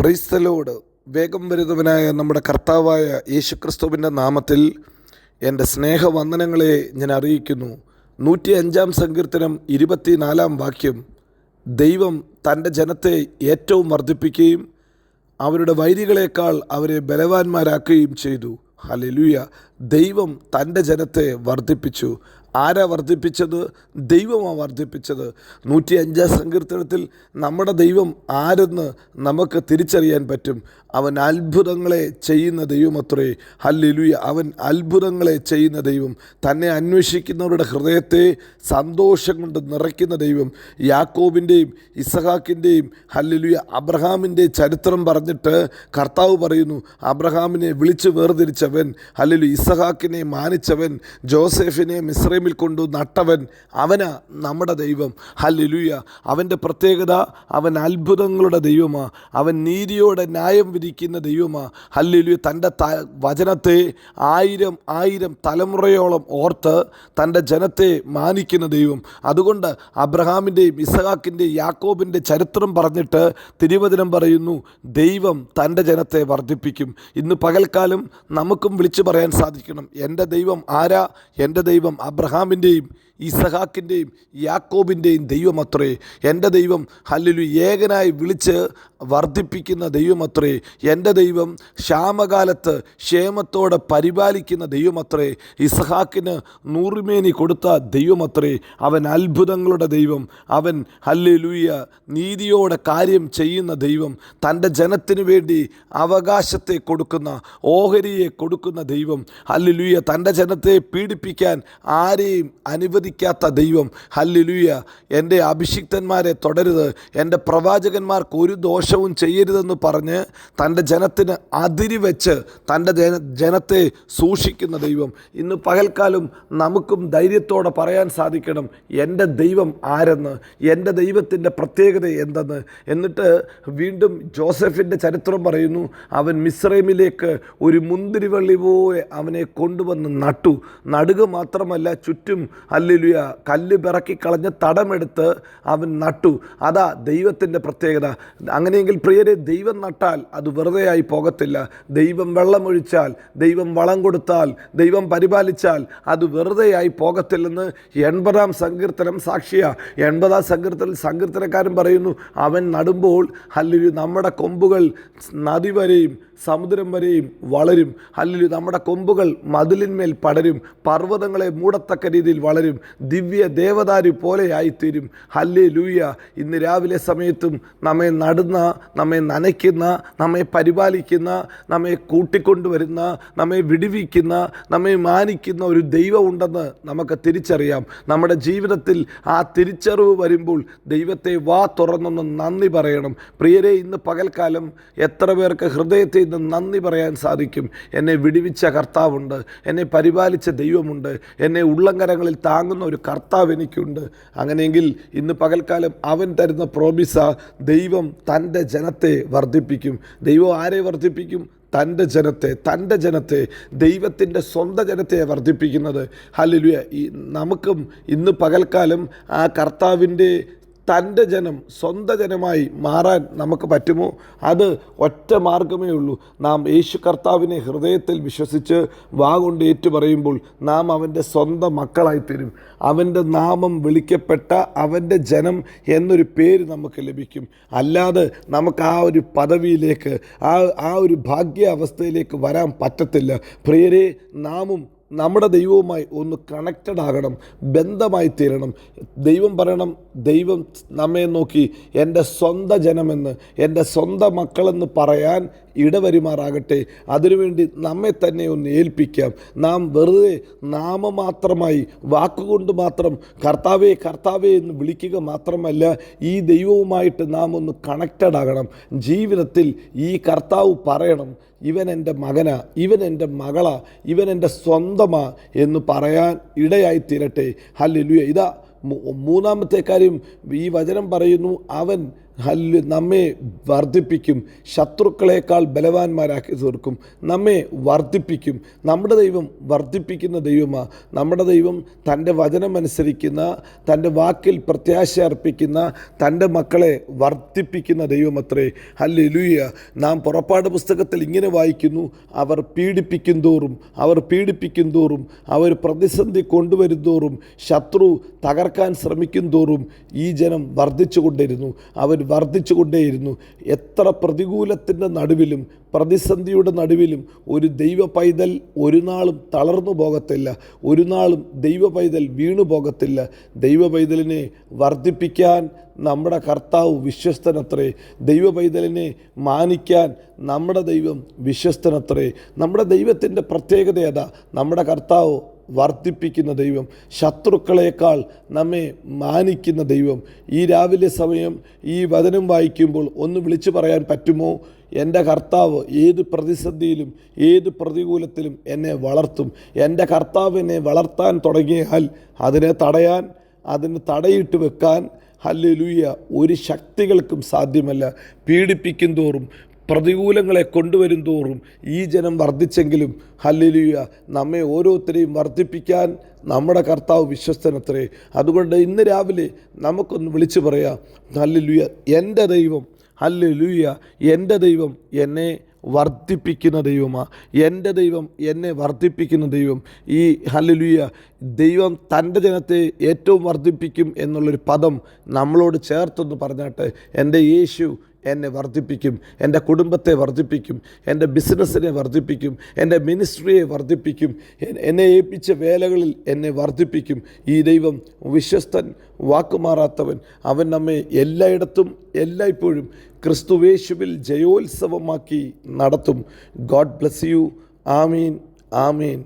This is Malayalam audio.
ക്രൈസ്തലോട് വേഗം വരുന്നവനായ നമ്മുടെ കർത്താവായ യേശുക്രിസ്തുവിന്റെ നാമത്തിൽ എന്റെ സ്നേഹവന്ദനങ്ങളെ ഞാൻ അറിയിക്കുന്നു. നൂറ്റി അഞ്ചാം സങ്കീർത്തനം ഇരുപത്തിനാലാം വാക്യം. ദൈവം തന്റെ ജനത്തെ ഏറ്റവും വർദ്ധിപ്പിക്കുകയും അവരുടെ വൈരികളേക്കാൾ അവരെ ബലവാന്മാരാക്കുകയും ചെയ്തു. ഹലലുയ ദൈവം തന്റെ ജനത്തെ വർദ്ധിപ്പിച്ചു. ആരാ വർദ്ധിപ്പിച്ചത്? ദൈവമാണ് വർദ്ധിപ്പിച്ചത്. നൂറ്റി അഞ്ചാം സങ്കീർത്തനത്തിൽ നമ്മുടെ ദൈവം ആരെന്ന് നമുക്ക് തിരിച്ചറിയാൻ പറ്റും. അവൻ അത്ഭുതങ്ങളെ ചെയ്യുന്ന ദൈവമത്രേ. ഹല്ലിലുയ. അവൻ അത്ഭുതങ്ങളെ ചെയ്യുന്ന ദൈവം. തന്നെ അന്വേഷിക്കുന്നവരുടെ ഹൃദയത്തെ സന്തോഷം കൊണ്ട് നിറയ്ക്കുന്ന ദൈവം. യാക്കോബിന്റെയും ഇസഹാക്കിന്റെയും ഹല്ലിലുയ അബ്രഹാമിന്റെ ചരിത്രം പറഞ്ഞിട്ട് കർത്താവ് പറയുന്നു അബ്രഹാമിനെ വിളിച്ചു വേർതിരിച്ചവൻ ഹല്ലിലു ഇസഹാക്കിനെ മാനിച്ചവൻ ജോസഫിനെ മിശ്രമിൽ കൊണ്ടു നട്ടവൻ അവനാ നമ്മുടെ ദൈവം. ഹല്ലിലുയ. അവന്റെ പ്രത്യേകത അവൻ അത്ഭുതങ്ങളുടെ ദൈവമാ. അവൻ നീതിയോടെ ന്യായം വിധിക്കുന്ന ദൈവമാ. ഹല്ലിലുയ. തന്റെ ത വചനത്തെ ആയിരം ആയിരം തലമുറയോളം ഓർത്ത് തന്റെ ജനത്തെ മാനിക്കുന്ന ദൈവം. അതുകൊണ്ട് അബ്രഹാമിന്റെയും ഇസഹാക്കിന്റെയും യാക്കോബിന്റെ ചരിത്രം പറഞ്ഞിട്ട് തിരുവചനം പറയുന്നു ദൈവം തന്റെ ജനത്തെ വർദ്ധിപ്പിക്കും. ഇന്ന് പകൽക്കാലം നമുക്കും വിളിച്ചു പറയാൻ സാധിക്കണം. എന്റെ ദൈവം ആരാ? എന്റെ ദൈവം അബ്രഹാമിന്റെയും ഇസഹാക്കിന്റെയും യാക്കോബിന്റെയും ദൈവമത്രേ. എന്റെ ദൈവം ഹല്ലുലു ഏകനായി വിളിച്ച് വർദ്ധിപ്പിക്കുന്ന ദൈവമത്രേ. എന്റെ ദൈവം ക്ഷാമകാലത്ത് ക്ഷേമത്തോടെ പരിപാലിക്കുന്ന ദൈവമത്രേ. ഇസഹാക്കിന് നൂറുമേനി കൊടുത്ത ദൈവമത്രേ. അവൻ അത്ഭുതങ്ങളുടെ ദൈവം. അവൻ ഹല്ലുലൂയ നീതിയോടെ കാര്യം ചെയ്യുന്ന ദൈവം. തന്റെ ജനത്തിനു വേണ്ടി അവകാശത്തെ കൊടുക്കുന്ന ഓഹരിയെ കൊടുക്കുന്ന ദൈവം. ഹല്ലുലൂയ. തന്റെ ജനത്തെ പീഡിപ്പിക്കാൻ ആരെയും അനുവദിക്കാത്ത ദൈവം ഹല്ലുലൂയ എന്റെ അഭിഷിക്തന്മാരെ തുടരുത് എന്റെ പ്രവാചകന്മാർക്ക് ഒരു ദോഷവും ചെയ്യരുതെന്ന് പറഞ്ഞ് തന്റെ ജനത്തിന് അതിരി വെച്ച് തന്റെ ജന ജനത്തെ സൂക്ഷിക്കുന്ന ദൈവം. ഇന്ന് പകൽക്കാലം നമുക്കും ധൈര്യത്തോടെ പറയാൻ സാധിക്കണം എന്റെ ദൈവം ആരെന്ന് എന്റെ ദൈവത്തിന്റെ പ്രത്യേകത എന്തെന്ന്. എന്നിട്ട് വീണ്ടും ജോസഫിന്റെ ചരിത്രം പറയുന്നു അവൻ മിസ്രൈമിലേക്ക് ഒരു മുന്തിരിവള്ളി പോലെ അവനെ കൊണ്ടുവന്ന് നട്ടു. നടുക മാത്രമല്ല ചുറ്റും അല്ലുലുയ കല്ല് പിറക്കി കളഞ്ഞ് തടമെടുത്ത് അവൻ നട്ടു. അതാ ദൈവത്തിന്റെ പ്രത്യേകത. അങ്ങനെയെങ്കിൽ പ്രിയരെ ദൈവം നട്ടാൽ അത് വെറുതെയായി പോകത്തില്ല. ദൈവം വെള്ളമൊഴിച്ചാൽ ദൈവം വളം കൊടുത്താൽ ദൈവം പരിപാലിച്ചാൽ അത് വെറുതെയായി പോകത്തില്ലെന്ന് എൺപതാം സങ്കീർത്തനം സാക്ഷിയ. എൺപതാം സങ്കീർത്തനം സങ്കീർത്തനക്കാരൻ പറയുന്നു അവൻ നടുമ്പോൾ അല്ലെങ്കിൽ നമ്മുടെ കൊമ്പുകൾ നദി വരെയും സമുദ്രം വരെയും വളരും. അല്ലെങ്കിൽ നമ്മുടെ കൊമ്പുകൾ മതിലിന്മേൽ പടരും. പർവതങ്ങളെ മൂടത്തക്ക രീതിയിൽ വളരും. ദിവ്യ ദേവദാരു പോലെയായിത്തീരും ഹല്ലേ ലൂയ ഇന്ന് രാവിലെ സമയത്തും നമ്മെ നടുന്ന നമ്മെ നനയ്ക്കുന്ന നമ്മെ പരിപാലിക്കുന്ന നമ്മെ കൂട്ടിക്കൊണ്ടുവരുന്ന നമ്മെ വിടുവിക്കുന്ന നമ്മെ മാനിക്കുന്ന ഒരു ദൈവം ഉണ്ടെന്ന് നമുക്ക് തിരിച്ചറിയാം. നമ്മുടെ ജീവിതത്തിൽ ആ തിരിച്ചറിവ് വരുമ്പോൾ ദൈവത്തെ വാ തുറന്നൊന്ന് നന്ദി പറയണം. പ്രിയരെ ഇന്ന് പകൽക്കാലം എത്ര പേർക്ക് ഹൃദയത്തെ ഇന്ന് നന്ദി പറയാൻ സാധിക്കും. എന്നെ വിടിവിച്ച കർത്താവുണ്ട്. എന്നെ പരിപാലിച്ച ദൈവമുണ്ട്. എന്നെ ഉള്ളങ്കരങ്ങളിൽ താങ്ങുന്ന ഒരു കർത്താവ് എനിക്കുണ്ട്. അങ്ങനെയെങ്കിൽ ഇന്ന് പകൽക്കാലം അവൻ തരുന്ന പ്രോമിസ ദൈവം തന്റെ ജനത്തെ വർദ്ധിപ്പിക്കും. ദൈവം ആരെ വർദ്ധിപ്പിക്കും? തന്റെ ജനത്തെ തന്റെ ജനത്തെ ദൈവത്തിന്റെ സ്വന്തം ജനത്തെ വർദ്ധിപ്പിക്കുന്നത്. ഹല്ലുയ ഈ നമുക്കും ഇന്ന് പകൽക്കാലം ആ കർത്താവിന്റെ തന്റെ ജനം സ്വന്തം ജനമായി മാറാൻ നമുക്ക് പറ്റുമോ? അത് ഒറ്റ മാർഗമേ ഉള്ളൂ. നാം യേശു കർത്താവിനെ ഹൃദയത്തിൽ വിശ്വസിച്ച് വാ കൊണ്ട് ഏറ്റു പറയുമ്പോൾ നാം അവന്റെ സ്വന്തം മക്കളായിത്തീരും. അവന്റെ നാമം വിളിക്കപ്പെട്ട അവന്റെ ജനം എന്നൊരു പേര് നമുക്ക് ലഭിക്കും. അല്ലാതെ നമുക്ക് ആ ഒരു പദവിയിലേക്ക് ആ ആ ഒരു ഭാഗ്യ അവസ്ഥയിലേക്ക് വരാൻ പറ്റത്തില്ല. പ്രിയരെ നാമും നമ്മുടെ ദൈവവുമായി ഒന്ന് കണക്റ്റഡ് ആകണം ബന്ധമായി തീരണം. ദൈവം പറയണം ദൈവം നമ്മെ നോക്കി എന്റെ സ്വന്തം ജനമെന്ന് എന്റെ സ്വന്തം മക്കളെന്ന് പറയാൻ ഇടവരുമാറാകട്ടെ. അതിനുവേണ്ടി നമ്മെ തന്നെ ഒന്ന് ഏൽപ്പിക്കാം. നാം വെറുതെ നാമമാത്രമായി വാക്കുകൊണ്ട് മാത്രം കർത്താവേ കർത്താവേ എന്ന് വിളിക്കുക മാത്രമല്ല ഈ ദൈവവുമായിട്ട് നാം ഒന്ന് കണക്റ്റഡ് ആകണം. ജീവിതത്തിൽ ഈ കർത്താവ് പറയണം ഇവൻ എന്റെ മകനാ ഇവൻ എന്റെ മകളാ ഇവൻ എന്റെ സ്വന്തമാ എന്ന് പറയാൻ ഇടയായി തീരട്ടെ. ഹല്ലുയ ഇതാ മൂന്നാമത്തെ കാര്യം ഈ വചനം പറയുന്നു അവൻ ഹല്ല് നമ്മെ വർദ്ധിപ്പിക്കും. ശത്രുക്കളേക്കാൾ ബലവാന്മാരാക്കി തീർക്കും. നമ്മെ വർദ്ധിപ്പിക്കും. നമ്മുടെ ദൈവം വർദ്ധിപ്പിക്കുന്ന ദൈവമാണ് നമ്മുടെ ദൈവം തന്റെ വചനമനുസരിക്കുന്ന തന്റെ വാക്കിൽ പ്രത്യാശ അർപ്പിക്കുന്ന തന്റെ മക്കളെ വർദ്ധിപ്പിക്കുന്ന ദൈവമത്രേ. ഹല്ലേലൂയ. നാം പുറപ്പാട് പുസ്തകത്തിൽ ഇങ്ങനെ വായിക്കുന്നു. അവർ പീഡിപ്പിക്കും തോറും അവർ പീഡിപ്പിക്കും തോറും അവർ പ്രതിസന്ധി കൊണ്ടുവരും തോറും ശത്രു തകർക്കാൻ ശ്രമിക്കും തോറും ഈ ജനം വർദ്ധിച്ചു കൊണ്ടിരുന്നു അവർ വർദ്ധിച്ചു കൊണ്ടേയിരുന്നു എത്ര പ്രതികൂലത്തിന്റെ നടുവിലും പ്രതിസന്ധിയുടെ നടുവിലും ഒരു ദൈവ പൈതൽ ഒരു നാളും തളർന്നു പോകത്തില്ല. ഒരു നാളും ദൈവ പൈതൽ വീണു പോകത്തില്ല. ദൈവ പൈതലിനെ വർദ്ധിപ്പിക്കാൻ നമ്മുടെ കർത്താവ് വിശ്വസ്തനത്രേ. ദൈവ പൈതലിനെ മാനിക്കാൻ നമ്മുടെ ദൈവം വിശ്വസ്തനത്രേ. നമ്മുടെ ദൈവത്തിന്റെ പ്രത്യേകത ഏതാ? നമ്മുടെ കർത്താവ് വർദ്ധിപ്പിക്കുന്ന ദൈവം ശത്രുക്കളേക്കാൾ നമ്മെ മാനിക്കുന്ന ദൈവം. ഈ രാവിലെ സമയം ഈ വചനം വായിക്കുമ്പോൾ ഒന്ന് വിളിച്ചു പറയാൻ പറ്റുമോ? എന്റെ കർത്താവ് ഏത് പ്രതിസന്ധിയിലും ഏത് പ്രതികൂലത്തിലും എന്നെ വളർത്തും. എന്റെ കർത്താവ് എന്നെ വളർത്താൻ തുടങ്ങിയാൽ അതിനെ തടയാൻ അതിന് തടയിട്ട് വെക്കാൻ. ഹല്ലേലൂയ. ഒരു ശക്തികൾക്കും സാധ്യമല്ല. പീഡിപ്പിക്കും തോറും പ്രതികൂലങ്ങളെ കൊണ്ടുവരും തോറും ഈ ജനം വർദ്ധിച്ചെങ്കിലും ഹല്ലേലൂയ നമ്മെ ഓരോരുത്തരെയും വർദ്ധിപ്പിക്കാൻ നമ്മുടെ കർത്താവ് വിശ്വസ്തനത്രേ. അതുകൊണ്ട് ഇന്ന് രാവിലെ നമുക്കൊന്ന് വിളിച്ചു പറയാം ഹല്ലേലൂയ എന്റെ ദൈവം ഹല്ലേലൂയ എന്റെ ദൈവം എന്നെ വർദ്ധിപ്പിക്കുന്ന ദൈവമാ. എന്റെ ദൈവം എന്നെ വർദ്ധിപ്പിക്കുന്ന ദൈവം. ഈ ഹല്ലേലൂയ ദൈവം തന്റെ ജനത്തെ ഏറ്റവും വർദ്ധിപ്പിക്കും എന്നുള്ളൊരു പദം നമ്മളോട് ചേർത്തൊന്ന് പറഞ്ഞാട്ടെ. എന്റെ യേശു എന്നെ വർദ്ധിപ്പിക്കും എന്റെ കുടുംബത്തെ വർദ്ധിപ്പിക്കും എന്റെ ബിസിനസ്സിനെ വർദ്ധിപ്പിക്കും എന്റെ മിനിസ്ട്രിയെ വർദ്ധിപ്പിക്കും എന്നെ ഏൽപ്പിച്ച വേലകളിൽ എന്നെ വർദ്ധിപ്പിക്കും. ഈ ദൈവം വിശ്വസ്തൻ വാക്കുമാറാത്തവൻ. അവൻ നമ്മെ എല്ലായിടത്തും എല്ലായ്പ്പോഴും ക്രിസ്തുവേശുവിൽ ജയോത്സവമാക്കി നടത്തും. God bless you. Amin Amin.